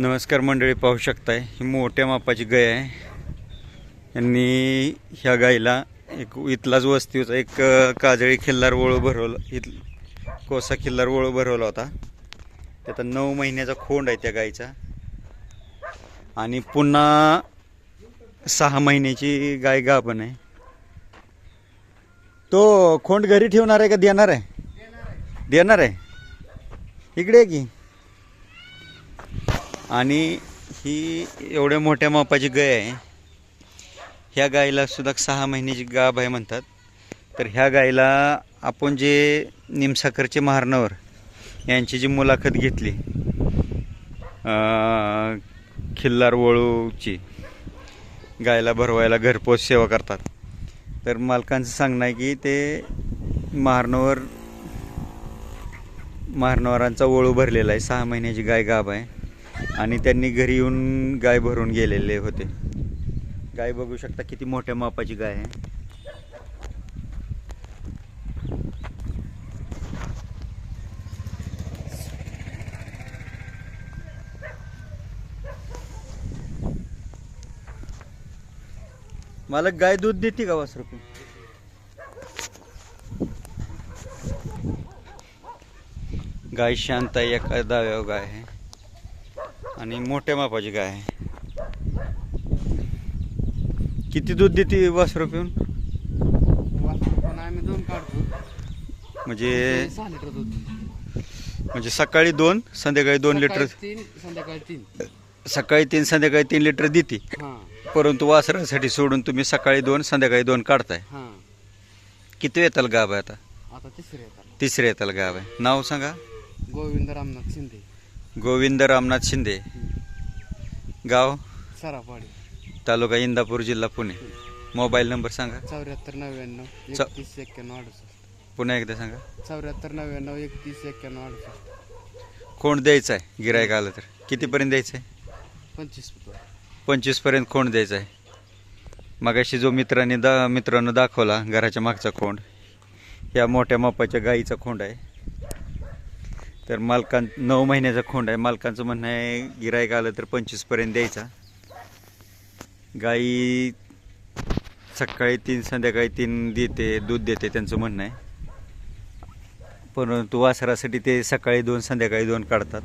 नमस्कार मंडळी पाहू शकताय ही मोठ्या मापाची गाय आहे. यांनी ह्या गाईला एक इथलाच वस्तीचा एक काजळी खिल्लार वळू भरवलं इथ कोसा खिल्लार वळू भरवला होता. त्याचा नऊ महिन्याचा खोंड आहे त्या गाईचा आणि पुन्हा सहा महिन्याची गाय गाभण आहे. तो खोंड घरी ठेवणार आहे का देणार आहे? देणार आहे. इकडे आहे की. आणि ही एवढ्या मोठ्या मापाची गाय आहे. ह्या गायीला सुद्धा सहा महिन्याची गाभ आहे म्हणतात. तर ह्या गायीला आपण जे निमसाखरचे महारणावर यांची जी मुलाखत घेतली खिल्लार वळूची गायला भरवायला घरपोच सेवा करतात. तर मालकांचं सांगणं आहे की ते महारणावर महारणावरांचा वळू भरलेला आहे. सहा महिन्याची गाय गाभ आहे. आणि त्यांनी घरी येऊन गाय भरून गेलेले होते. गाय बघू शकता किती मोठ्या मापाची गाय आहे. मला गाय दूध देते का वास रुपये गाय शांत आहे एका दाव्यावर गाय आहे. आणि मोठ्या मापाची गाय. आहे किती दूध देते वासरू पिऊन? पण आम्ही दोन काढतो. म्हणजे सहा लिटर दूध. म्हणजे सकाळी दोन संध्याकाळी दोन लिटर. सकाळी तीन संध्याकाळी तीन. सकाळी तीन संध्याकाळी तीन लिटर देते. हा. परंतु वासरासाठी सोडून तुम्ही सकाळी दोन संध्याकाळी दोन काढताय. हा. किती येताल गाव आहे आता? आता तिसरे येतात तिसरे येताल गाव आहे. नाव सांगा. गोविंद रामनाथ शिंदे. गोविंद रामनाथ शिंदे. गाव? सरापाडी. तालुका इंदापूर जिल्हा पुणे. मोबाईल नंबर सांगा. चौऱ्याहत्तर नव्याण्णव च- एकतीस एक्क्याण्णव अडुसष्ट. पुन्हा एकदा सांगा. चौऱ्याहत्तर नव्याण्णव एकतीस एक्क्याण्णव अडुसष्ट. कोण द्यायचं आहे? गिरायक आलं तर. कितीपर्यंत द्यायचं आहे? पंचवीस रुपये पंचवीसपर्यंत खोंड द्यायचा आहे? मगाशी जो मित्राने दा मित्रानं दाखवला घराच्या मागचा खोंड या मोठ्या मापाच्या गाईचा खोंड आहे. तर मालकां नऊ महिन्याचा खोंड आहे. मालकांचं म्हणणं आहे गिरायक आलं तर पंचवीसपर्यंत द्यायचा. गाई सकाळी तीन संध्याकाळी तीन देते दूध देते त्यांचं म्हणणं आहे. परंतु वासरासाठी ते सकाळी दोन संध्याकाळी दोन काढतात.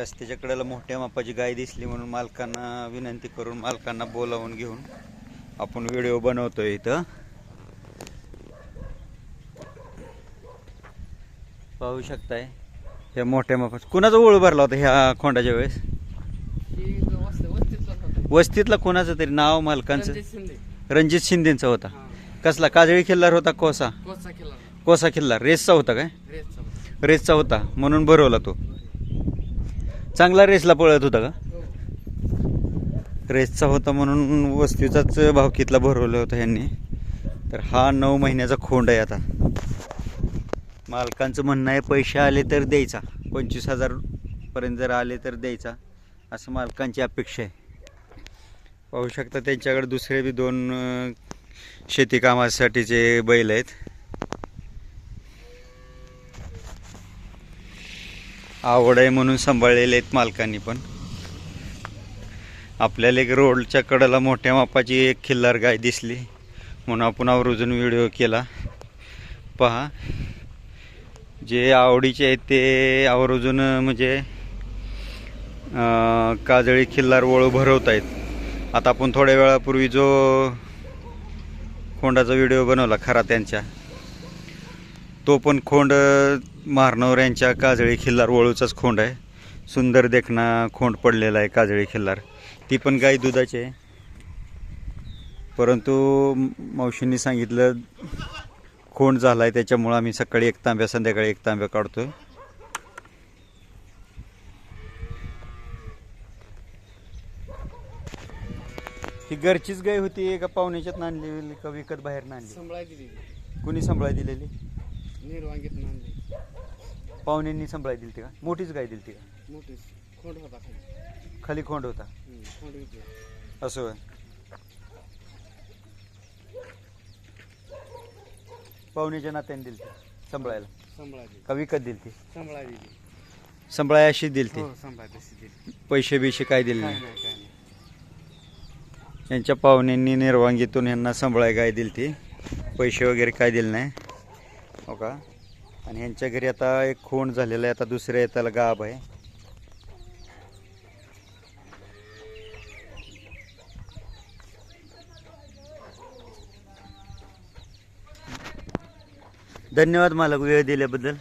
रस्त्याच्या कडेला मोठ्या मापाची गाय दिसली म्हणून मालकांना विनंती करून मालकांना बोलावून घेऊन आपण व्हिडिओ बनवतोय इथं. पाहू शकताय ह्या मोठ्या मापाच. कुणाचा ओळ भरला होता ह्या खोंडाच्या वेळेस? वस्तीतला कोणाचं तरी नाव मालकांचं? रणजित शिंदेचा होता. कसला काजळी खिल्लार होता कोसा? कोसा खिल्लार. रेसचा होता काय? रेसचा रेसचा होता म्हणून भरवला तो. चांगला रेसला पळत होता का? रेसचा होता म्हणून वस्तीचाच भावकीतला भरवलं होतं यांनी तर हा नऊ महिन्याचा खोंड आहे आता. मालकांचं म्हणणं आहे पैसे आले तर द्यायचा. पंचवीस हजारपर्यंत जर आले तर द्यायचा. असं मालकांची अपेक्षा आहे. पाहू शकता त्यांच्याकडे दुसरे बी दोन शेतीकामासाठीचे बैल आहेत. आवड आहे म्हणून सांभाळलेले आहेत मालकांनी पण. आपल्याला एक रोडच्या कडेला मोठ्या मापाची एक खिल्लार गाय दिसली. म्हणून आपण आवर्जून व्हिडिओ केला. पहा. जे आवडीचे आहेत ते आवर्जून म्हणजे काजळी खिल्लार वळू भरवत आहेत. आता आपण थोड्या वेळापूर्वी जो खोंडाचा व्हिडिओ बनवला खरा त्यांच्या. तो पण खोंड मारणावर यांच्या काजळी खिल्लार वळूचाच खोंड आहे. सुंदर देखना खोंड पडलेला आहे काजळी खिल्लार. ती पण गाय दुधाची आहे. परंतु मावशींनी सांगितलं खोंड झाला आहे त्याच्यामुळं आम्ही सकाळी एक तांब्या संध्याकाळी एक तांब्या काढतोय. ही घरचीच गाय होती का पाहुण्याच्यात आणली का विकत बाहेर आणली? कुणी सांभाळा दिलेली? निर्वांगीत पाहुण्यांनी सांभाळा दिली का? मोठीच गाय दिली का? मोठी खोंड होता खाली. खाली खोंड होता. हम्म. खोंड विकला असं होय. पाहुणीच्या नात्याने दिली सांभाळायला. सांभाळाली का विकत दिली ती सांभाळाली सांभाळाय अशी दिली ती हो सांभाळ तशी दिली. पैसे बिशे काय दिले काय नाही. नाही काय नाही. यांच्या पाहुण्यांनी निर्वांगीतून यांना सांभाळाय काय दिली ती पैसे वगैरे काय दिले नाही. हो का? आणि ह्यांच्या घरी आता एक खूण झालेला आहे. आता दुसऱ्या येताला गाब आहे. धन्यवाद मला वेळ दिल्याबद्दल.